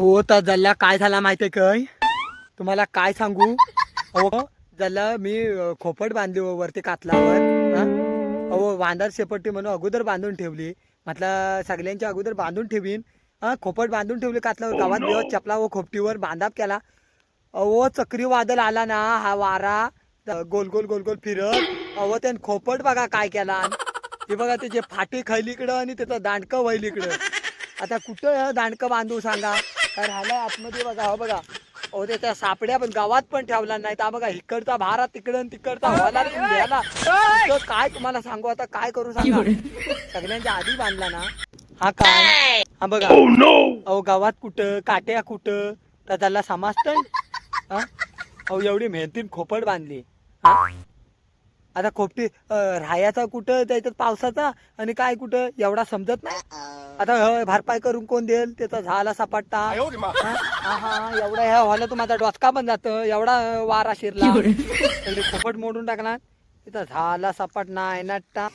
हो तर जल्ला काय झाला माहितीये काय? तुम्हाला काय सांगू? अहो जल्ला मी खोपट बांधली हो वरती कातलावर हा? अहो वांदार शेपट्टी म्हणून अगोदर बांधून ठेवली. म्हटलं सगळ्यांच्या अगोदर बांधून ठेवीन. हा खोपट बांधून ठेवली कातलावर. गावात दिवस चपला व खोपटीवर बांधाप केला. अहो चक्रीवादळ आला ना हा वारा. गोल गोल गोल गोल फिरत. अहो त्यान खोपट बघा काय केला. हे बघा त्याचे फाटे खैलीकडं आणि त्याचं दांडकं वैलीकडं आता कुठं हे दांडकं बांधू सांगा? काय राहिलं आतमध्ये? बघा हो बघा. अहो त्याच्या सापड्या पण गावात पण ठेवला नाही. तर बघा इकडचा भारा तिकडं तिकडचा लिहायला इतकं काय तुम्हाला सांगू? आता काय करू सांगा? सगळ्यांच्या आधी बांधला ना? हा काय हा बघा. अहो गावात कुठं? काट्या कुठं? तर त्याला समजतंय हा? अहो एवढी मेहनतीन खोपट बांधली. हा? आता खोपटी राहायचा कुठं? त्याच्यात पावसाचा आणि काय कुठं? एवढा समजत नाही? आता ह, भरपाई करून कोण देईल? त्याचा झाला सपाटा. हा हा, हा, एवढा ह्या व्हायला तुम्हाला डोसका पण जात. एवढा वारा शिरला. सगळी खोपट मोडून टाकला तिथं झाला सपाट नाही नट्टा.